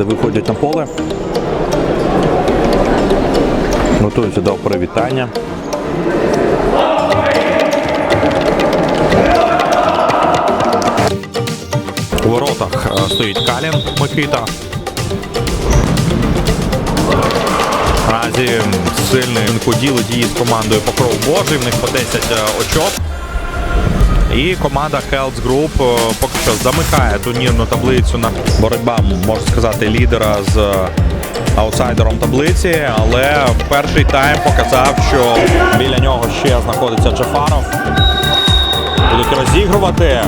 команди виходять на поле. Готуються до привітання. У воротах е, стоїть Калін Микита. Наразі сильний він поділить її з командою Покров Божий. В них по 10 е, очок. І команда Health Group е, поки що замикає турнірну таблицю на боротьба, можна сказати, лідера з е, аутсайдером таблиці. Але перший тайм показав, що біля нього ще знаходиться Джафаров. Будуть розігрувати.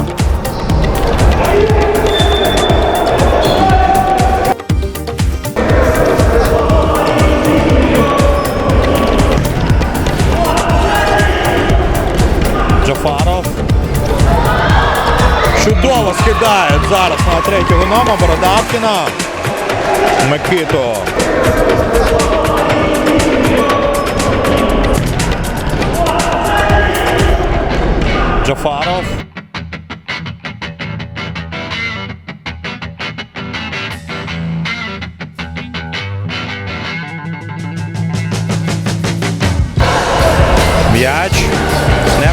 Джафаров. Чудово скидають зараз на третього нома Бородавкіна. Микито. Джафаров. М'яч.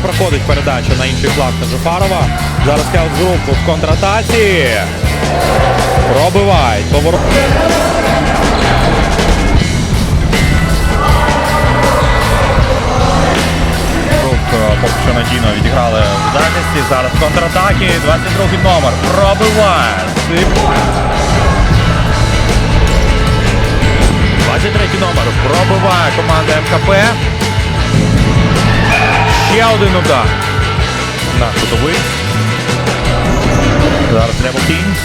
Проходить передача на інший фланг на Джафарова. Зараз Келс Груп в контратаці. Пробивають. Поворот. Е, поки що надійно відіграли в захисті. Зараз контратаки. 22-й номер. Пробиває. Сип. 23 номер. Пробиває команда МКП. Ще один удар. На кутовий. Зараз треба кінь.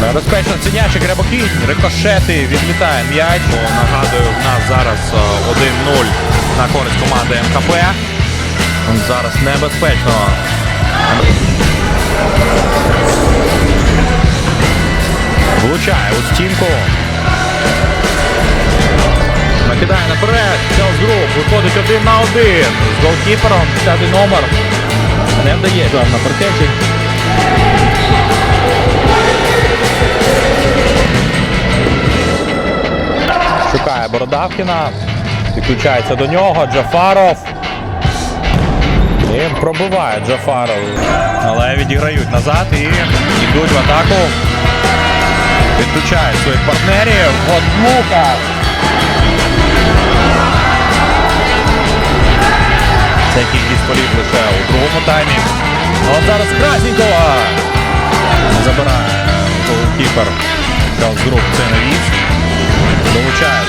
Небезпечно цінячий Гребокінь. Рикошети відлітає м'яч. Нагадую, в нас зараз е, 1-0 на користь команди МКП. Зараз небезпечно. Влучає у стінку. Один на один з голкіпером. 10 номер. Не вдається на паркеті. Шукає Бородавкіна. Підключається до нього. Джафаров. І пробиває Джафаров. Але відіграють назад і йдуть в атаку. Підключають своїх партнерів. От Лука. Це кількість полів лише у другому таймі. А От зараз Красненькова забирає голкіпер Челс Груп це навіс. Долучає